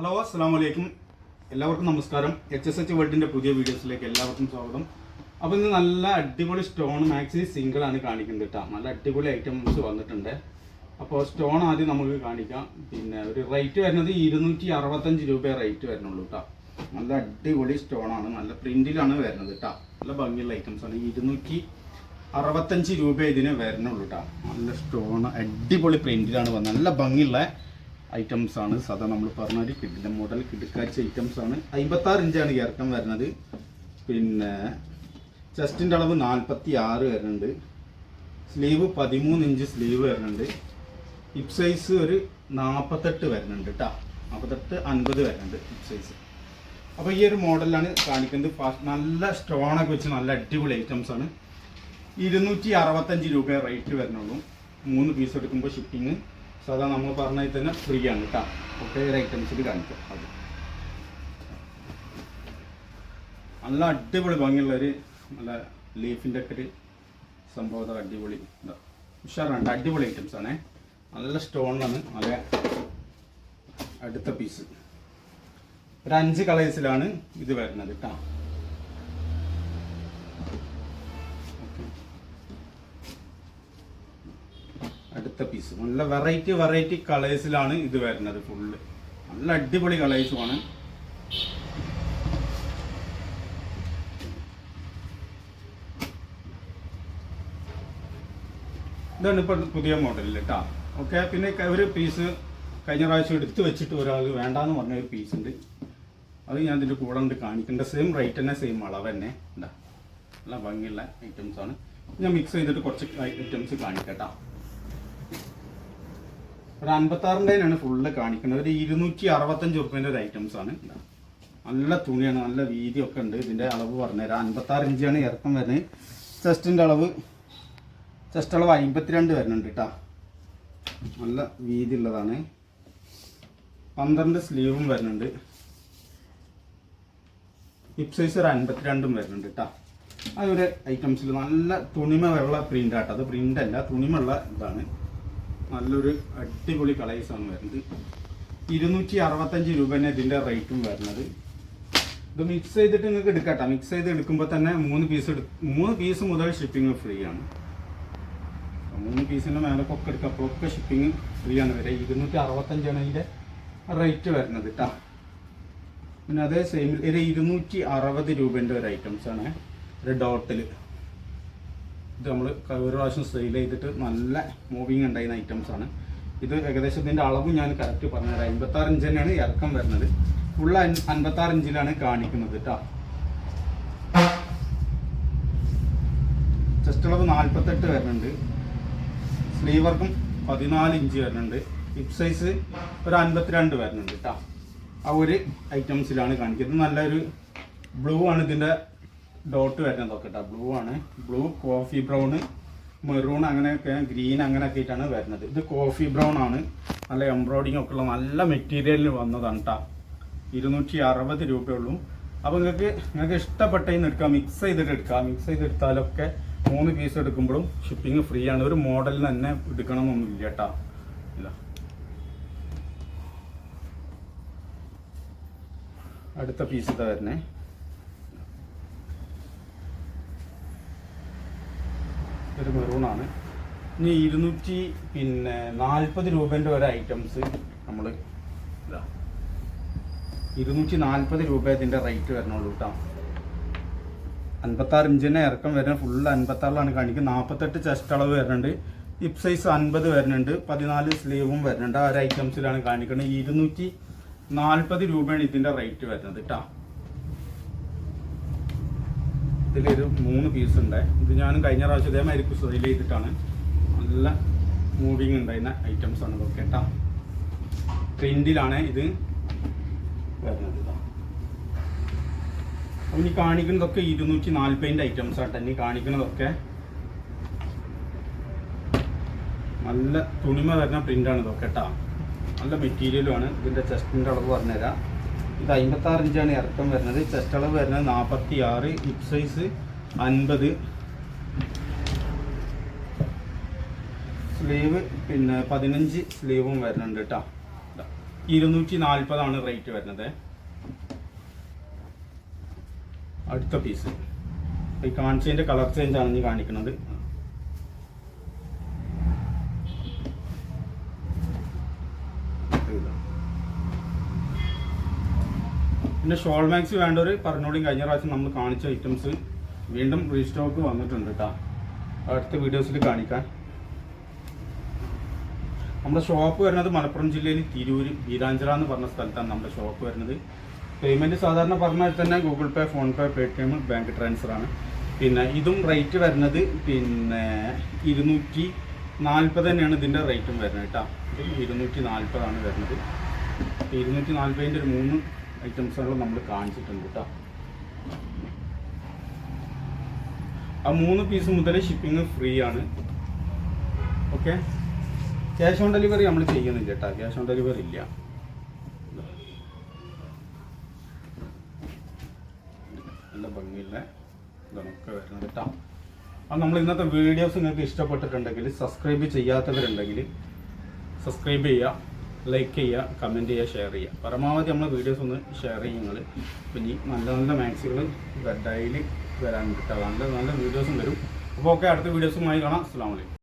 Hello അസ്സാം വലൈക്കും എല്ലാവർക്കും നമസ്കാരം. എച്ച് എസ് എച്ച് വേൾഡിന്റെ പുതിയ വീഡിയോസിലേക്ക് എല്ലാവർക്കും സ്വാഗതം. അപ്പോൾ ഇന്ന് നല്ല അടിപൊളി സ്റ്റോൺ മാക്സി സിംഗിൾ ആണ് കാണിക്കുന്നത് കേട്ടോ. നല്ല അടിപൊളി ഐറ്റംസ് വന്നിട്ടുണ്ട്. അപ്പോൾ സ്റ്റോൺ ആദ്യം നമുക്ക് കാണിക്കാം. പിന്നെ ഒരു റേറ്റ് വരുന്നത് ഇരുന്നൂറ്റി അറുപത്തഞ്ച് രൂപ റേറ്റ് വരുന്നുള്ളൂ കേട്ടോ. നല്ല അടിപൊളി സ്റ്റോൺ ആണ്. നല്ല പ്രിന്റിലാണ് വരുന്നത് കേട്ടോ. നല്ല ഭംഗിയുള്ള ഐറ്റംസ് ആണ്. ഇരുന്നൂറ്റി അറുപത്തഞ്ച് രൂപ ഇതിന് വരുന്നുള്ളൂ കേട്ടോ. നല്ല സ്റ്റോൺ അടിപൊളി പ്രിന്റിലാണ് വന്നത്. നല്ല ഭംഗിയുള്ള ഐറ്റംസ് ആണ്. സാധാ നമ്മൾ പറഞ്ഞ കിഡിന്റെ മോഡൽ കിടുക്കാച്ച ഐറ്റംസ് ആണ്. അമ്പത്താറ് ഇഞ്ചാണ് ഇറക്കം വരുന്നത്. പിന്നെ ചെസ്റ്റിന്റെ അളവ് നാൽപ്പത്തി ആറ് വരുന്നുണ്ട്. സ്ലീവ് പതിമൂന്ന് ഇഞ്ച് സ്ലീവ് വരുന്നുണ്ട്. ഹിപ് സൈസ് ഒരു നാൽപ്പത്തെട്ട് വരുന്നുണ്ട് കേട്ടോ നാൽപ്പത്തെട്ട് അൻപത് വരുന്നുണ്ട് ഹിപ് സൈസ് അപ്പോൾ ഈ ഒരു മോഡലാണ് കാണിക്കുന്നത്. ഫാസ്റ്റ് നല്ല സ്റ്റോണൊക്കെ വെച്ച് നല്ല അടിപൊളി ഐറ്റംസ് ആണ്. ഇരുന്നൂറ്റി അറുപത്തഞ്ച് രൂപ റേറ്റ് വരുന്നുള്ളൂ. മൂന്ന് പീസ് എടുക്കുമ്പോൾ ഷിപ്പിംഗ് സാധാ നമ്മൾ പറഞ്ഞതിൽ തന്നെ ഫ്രീ ആണ് കേട്ടോ ഒട്ടേറെ ഐറ്റംസിൽ കാണിക്കാം. അത്. നല്ല അടിപൊളി ഭംഗിയുള്ള ഒരു നല്ല ലീഫിന്റെ ഒക്കെ ഒരു സംഭവം അടിപൊളി. ഉഷാറാണ് അടിപൊളി ഐറ്റംസ് ആണേ. നല്ല സ്റ്റോണിലാണ് നല്ല അടുത്ത പീസ് ഒരു അഞ്ച് കളേഴ്സിലാണ് ഇത് വരുന്നത് കേട്ടോ അടുത്ത പീസ് നല്ല വെറൈറ്റി വെറൈറ്റി കളേഴ്സിലാണ് ഇത് വരുന്നത് ഫുള്ള് നല്ല അടിപൊളി കളേഴ്സുമാണ് ഇതാണ് ഇപ്പം പുതിയ മോഡലിൽ കേട്ടോ ഓക്കെ പിന്നെ ഒരു പീസ് കഴിഞ്ഞ പ്രാവശ്യം എടുത്തു വെച്ചിട്ട് ഒരാൾ വേണ്ടാന്ന് പറഞ്ഞ ഒരു പീസ് ഉണ്ട്. അത് ഞാൻ ഇതിന്റെ കൂടെ ഉണ്ട് കാണിക്കേണ്ട സെയിം റേറ്റ് തന്നെ സെയിം അളവ് തന്നെ. എന്താ നല്ല ഭംഗിയുള്ള ഐറ്റംസാണ് ഞാൻ മിക്സ് ചെയ്തിട്ട് കുറച്ച് ഐറ്റംസ് കാണിക്കട്ടോ ഒരു അൻപത്താറിന്റെയാണ് ഫുള്ള് കാണിക്കുന്നത്. ഒരു ഇരുന്നൂറ്റി അറുപത്തഞ്ച് റുപ്യന്റെ ഒരു ഐറ്റംസ് ആണ്. നല്ല തുണിയാണ് നല്ല വീതിയൊക്കെ ഉണ്ട്. ഇതിന്റെ അളവ് പറഞ്ഞുതരാം. അൻപത്താറ് ഇഞ്ചാണ് ഇറക്കം വരുന്നത്. ചെസ്റ്റിന്റെ അളവ് ചെസ്റ്റ് അളവ് അമ്പത്തിരണ്ട് വരുന്നുണ്ട് കേട്ടോ നല്ല വീതി ഉള്ളതാണ് പന്ത്രണ്ട് സ്ലീവും വരുന്നുണ്ട്. ഹിപ് സൈസ് ഒരു അൻപത്തിരണ്ടും വരുന്നുണ്ട് കേട്ടോ അതൊരു ഐറ്റംസിൽ നല്ല തുണിമ ഉള്ള പ്രിന്റ് ആട്ടോ. അത് പ്രിന്റ് അല്ല തുണിമുള്ള ഇതാണ്. നല്ലൊരു അടിപൊളി കളേഴ്സാണ് വരുന്നത്. ഇരുന്നൂറ്റി അറുപത്തഞ്ച് രൂപേനെ ഇതിന്റെ റേറ്റും വരുന്നത്. ഇത് മിക്സ് ചെയ്തിട്ട് നിങ്ങൾക്ക് എടുക്കട്ടോ. മിക്സ് ചെയ്ത് എടുക്കുമ്പോൾ തന്നെ മൂന്ന് പീസ് മൂന്ന് പീസ് മുതൽ ഷിപ്പിംഗ് ഫ്രീ ആണ്. മൂന്ന് പീസിന്റെ മേലൊക്കെ എടുക്കാം. അപ്പോഴൊക്കെ ഷിപ്പിംഗ് ഫ്രീ ആണ് വരെ ഇരുന്നൂറ്റി അറുപത്തഞ്ചാണ് ഇതിന്റെ റേറ്റ് വരുന്നത് കേട്ടോ പിന്നെ അതേ സെയിം ഒരു ഇരുന്നൂറ്റി അറുപത് രൂപേന്റെ ഒരു ആണ്. ഒരു ഡോട്ടിൽ ഇത് നമ്മൾ ഒരു പ്രാവശ്യം സെയിൽ ചെയ്തിട്ട് നല്ല മൂവിങ് ഉണ്ടായിരുന്ന ഐറ്റംസ് ആണ്. ഇത് ഏകദേശം ഇതിന്റെ അളവ് ഞാൻ കറക്റ്റ് പറഞ്ഞുതരാം. അമ്പത്താറ് ഇഞ്ച് തന്നെയാണ് ഇറക്കം വരുന്നത്. ഫുൾ അൻപത്താറ് ഇഞ്ചിലാണ് കാണിക്കുന്നത് കേട്ടോ ചെസ്റ്റ് അളവ് നാൽപ്പത്തെട്ട് വരുന്നുണ്ട്. സ്ലീവർക്കും പതിനാല് ഇഞ്ച് വരുന്നുണ്ട്. ഹിപ് സൈസ് ഒരു അൻപത്തിരണ്ട് വരുന്നുണ്ട് കേട്ടോ ആ ഒരു ഐറ്റംസിലാണ് കാണിക്കുന്നത്. നല്ലൊരു ബ്ലൂ ആണ് ഇതിന്റെ ഡോട്ട് വരുന്നതൊക്കെ കേട്ടോ ബ്ലൂ ആണ്. ബ്ലൂ കോഫി ബ്രൗൺ മെറൂൺ അങ്ങനെയൊക്കെ ഗ്രീൻ അങ്ങനെയൊക്കെ ആയിട്ടാണ് വരുന്നത്. ഇത് കോഫി ബ്രൗൺ ആണ്. നല്ല എംബ്രോയിഡിങ് ഒക്കെ ഉള്ള നല്ല മെറ്റീരിയലിൽ വന്നതാണ് കേട്ടോ ഇരുന്നൂറ്റി അറുപത് രൂപയുള്ളൂ. അപ്പോൾ നിങ്ങൾക്ക് നിങ്ങൾക്ക് ഇഷ്ടപ്പെട്ടതിന് എടുക്കാം. മിക്സ് ചെയ്തിട്ട് എടുക്കാം. മിക്സ് ചെയ്തെടുത്താലൊക്കെ മൂന്ന് പീസ് എടുക്കുമ്പോഴും ഷിപ്പിംഗ് ഫ്രീ ആണ്. ഒരു മോഡലിന് തന്നെ എടുക്കണമെന്നൊന്നുമില്ല കേട്ടോ ഇല്ല അടുത്ത പീസ് ഇതാ വരുന്നേ. ഒരു മെറൂണാണ്. ഇനി ഇരുന്നൂറ്റി പിന്നെ നാൽപ്പത് രൂപേന്റെ ഒരു ഐറ്റംസ് നമ്മൾ ഇരുന്നൂറ്റി നാൽപ്പത് രൂപ ഇതിന്റെ റേറ്റ് വരണുള്ളൂ കേട്ടോ അൻപത്താറ് ഇഞ്ചിന്റെ ഇറക്കം വരുന്ന ഫുൾ അൻപത്താറിലാണ്. കാണിക്കുന്നത് നാൽപ്പത്തെട്ട് ചെസ്റ്റ് അളവ് വരുന്നുണ്ട്. ഹിപ്പ് സൈസ് അൻപത് വരുന്നുണ്ട്. പതിനാല് സ്ലീവും വരുന്നുണ്ട്. ആ ഒരു ഐറ്റംസിലാണ് കാണിക്കുന്നത്. ഇരുന്നൂറ്റി നാൽപ്പത് രൂപയാണ് ഇതിന്റെ റേറ്റ് വരുന്നത് കേട്ടോ ഇതിലൊരു മൂന്ന് പീസ് ഉണ്ട്. ഇത് ഞാനും കഴിഞ്ഞ പ്രാവശ്യം ഇതേമാതിരി സെയിൽ ചെയ്തിട്ടാണ്. നല്ല മൂവിങ് ഉണ്ടായിരുന്ന ഐറ്റംസ് ആണ് ഇതൊക്കെ കേട്ടോ. പ്രിന്റിലാണ് ഇത് വരുന്നത് അപ്പം ഇനി കാണിക്കുന്നതൊക്കെ ഇരുന്നൂറ്റി നാൽപ്പതിന്റെ ഐറ്റംസ് ആട്ടെ ഇനി കാണിക്കുന്നതൊക്കെ നല്ല തുണിമ വരുന്ന പ്രിന്റാണ് ഇതൊക്കെ കേട്ടോ. നല്ല മെറ്റീരിയലുമാണ് ഇതിന്റെ ചെസ്റ്റിന്റെ അളവ് പറഞ്ഞുതരാം. ഇത് അമ്പത്താറ് ഇഞ്ചാണ് ഇറക്കം വരുന്നത്. ചെസ്റ്റ് അളവ് വരുന്നത് നാൽപ്പത്തി ആറ് ഹിപ് സൈസ് അൻപത്. സ്ലീവ് പിന്നെ പതിനഞ്ച് സ്ലീവും വരുന്നുണ്ട് കേട്ടോ ഇരുന്നൂറ്റി നാൽപ്പതാണ് റേറ്റ് വരുന്നത്. അടുത്ത പീസ് ഈ കാണിച്ചതിന്റെ കളർ ചേഞ്ച് ആണ് ഇനി കാണിക്കുന്നത്. ഇതാ. പിന്നെ ഷോൾ മാക്സ് വേണ്ടവർ പറഞ്ഞോളിയും കഴിഞ്ഞ പ്രാവശ്യം നമ്മൾ കാണിച്ച ഐറ്റംസ് വീണ്ടും റീസ്റ്റോക്ക് വന്നിട്ടുണ്ട് കേട്ടോ അടുത്ത വീഡിയോസിൽ കാണിക്കാൻ നമ്മുടെ ഷോപ്പ് വരുന്നത് മലപ്പുറം ജില്ലയിൽ തിരൂര് ബീരാഞ്ചിറ എന്ന് പറഞ്ഞ സ്ഥലത്താണ് നമ്മുടെ ഷോപ്പ് വരുന്നത്. പേയ്മെന്റ് സാധാരണ പറഞ്ഞാൽ തന്നെ Google Pay phone pay T M bank transfer ആണ്. പിന്നെ ഇതും റേറ്റ് വരുന്നത് പിന്നെ ഇരുന്നൂറ്റി നാൽപ്പത് തന്നെയാണ് ഇതിന്റെ റേറ്റും വരുന്നത് കേട്ടോ ഇരുന്നൂറ്റി നാൽപ്പതാണ് വരുന്നത്. ഇരുന്നൂറ്റി നാൽപ്പതിന്റെ ഒരു മൂന്ന് ഐറ്റംസുകൾ നമ്മൾ കാണിച്ചിട്ടുണ്ട് കേട്ടോ ആ മൂന്ന് പീസ് മുതൽ ഷിപ്പിംഗ് ഫ്രീ ആണ്. ഓക്കെ ക്യാഷ് ഓൺ ഡെലിവറി നമ്മൾ ചെയ്യുന്നില്ല കേട്ടോ ക്യാഷ് ഓൺ ഡെലിവറി ഇല്ല. നല്ല ഭംഗിയുള്ള ഇതൊക്കെ വരുന്നത് കേട്ടോ അപ്പം നമ്മൾ ഇന്നത്തെ വീഡിയോസ് നിങ്ങൾക്ക് ഇഷ്ടപ്പെട്ടിട്ടുണ്ടെങ്കിൽ സബ്സ്ക്രൈബ് ചെയ്യാത്തവരുണ്ടെങ്കിൽ സബ്സ്ക്രൈബ് ചെയ്യുക. ലൈക്ക് ചെയ്യുക കമന്റ് ചെയ്യുക ഷെയർ ചെയ്യുക. പരമാവധി നമ്മൾ വീഡിയോസ് ഒന്ന് ഷെയർ ചെയ്യുന്നത്. പിന്നെ നല്ല നല്ല മാക്സികൾ ഡെയിലി വരാൻ കിട്ടുക നല്ല നല്ല വീഡിയോസും വരും. അപ്പോൾ ഓക്കെ അടുത്ത വീഡിയോസുമായി കാണാം. അസ്സാം വലൈക്കും